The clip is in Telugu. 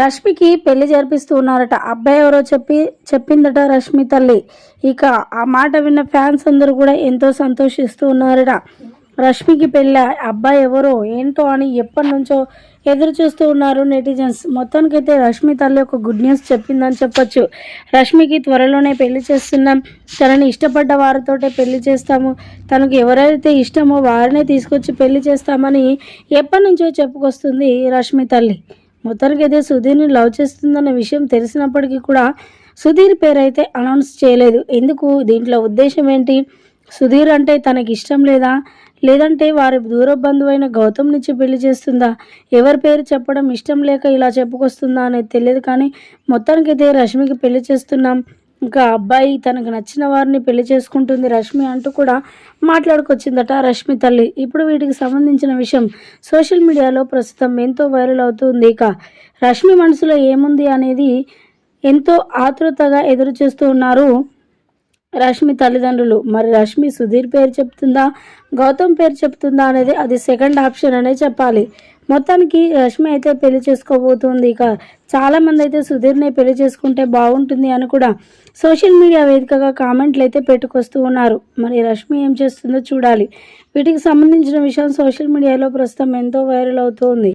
రష్మికి పెళ్ళి జరిపిస్తూ ఉన్నారట. అబ్బాయి ఎవరో చెప్పి చెప్పిందట రష్మి తల్లి. ఇక ఆ మాట విన్న ఫ్యాన్స్ అందరూ కూడా ఎంతో సంతోషిస్తూ ఉన్నారట. రష్మికి పెళ్ళి అబ్బాయి ఎవరో ఏంటో అని ఎప్పటి నుంచో ఎదురు చూస్తూ ఉన్నారు నెటిజన్స్. మొత్తానికైతే రష్మి తల్లి ఒక గుడ్ న్యూస్ చెప్పిందని చెప్పొచ్చు. రష్మికి త్వరలోనే పెళ్ళి చేస్తున్నాం. తనని ఇష్టపడ్డ వారితోటే పెళ్ళి చేస్తాము. తనకు ఎవరైతే ఇష్టమో వారినే తీసుకొచ్చి పెళ్ళి చేస్తామని ఎప్పటి నుంచో చెప్పుకొస్తుంది రష్మి తల్లి. మొత్తానికి అయితే సుధీర్ని లవ్ చేస్తుందన్న విషయం తెలిసినప్పటికీ కూడా సుధీర్ పేరు అయితే అనౌన్స్ చేయలేదు. ఎందుకు? దీంట్లో ఉద్దేశం ఏంటి? సుధీర్ అంటే తనకి ఇష్టం లేదా? లేదంటే వారి దూర బంధువైన గౌతమ్ నుంచి పెళ్ళి చేస్తుందా? ఎవరి పేరు చెప్పడం ఇష్టం లేక ఇలా చెప్పుకొస్తుందా అనేది తెలియదు కానీ మొత్తానికైతే రష్మికి పెళ్ళి చేస్తున్నాం. ఇంకా అబ్బాయి తనకు నచ్చిన వారిని పెళ్ళి చేసుకుంటుంది రష్మి అంటూ కూడా మాట్లాడుకొచ్చిందట రష్మి తల్లి. ఇప్పుడు వీటికి సంబంధించిన విషయం సోషల్ మీడియాలో ప్రస్తుతం ఎంతో వైరల్ అవుతుంది. ఇక రష్మి మనసులో ఏముంది అనేది ఎంతో ఆతృతగా ఎదురు చూస్తూ ఉన్నారు రష్మి తల్లిదండ్రులు. మరి రష్మి సుధీర్ పేరు చెప్తుందా? గౌతమ్ పేరు చెప్తుందా అనేది అది సెకండ్ ఆప్షన్ అనే చెప్పాలి. మొత్తానికి రష్మి అయితే పెళ్ళి చేసుకోబోతుంది ఇక. చాలామంది అయితే సుధీర్ని పెళ్ళి చేసుకుంటే బాగుంటుంది అని కూడా సోషల్ మీడియా వేదికగా కామెంట్లు అయితే పెట్టుకొస్తూ ఉన్నారు. మరి రష్మి ఏం చేస్తుందో చూడాలి. వీటికి సంబంధించిన విషయం సోషల్ మీడియాలో ప్రస్తుతం ఎంతో వైరల్ అవుతోంది.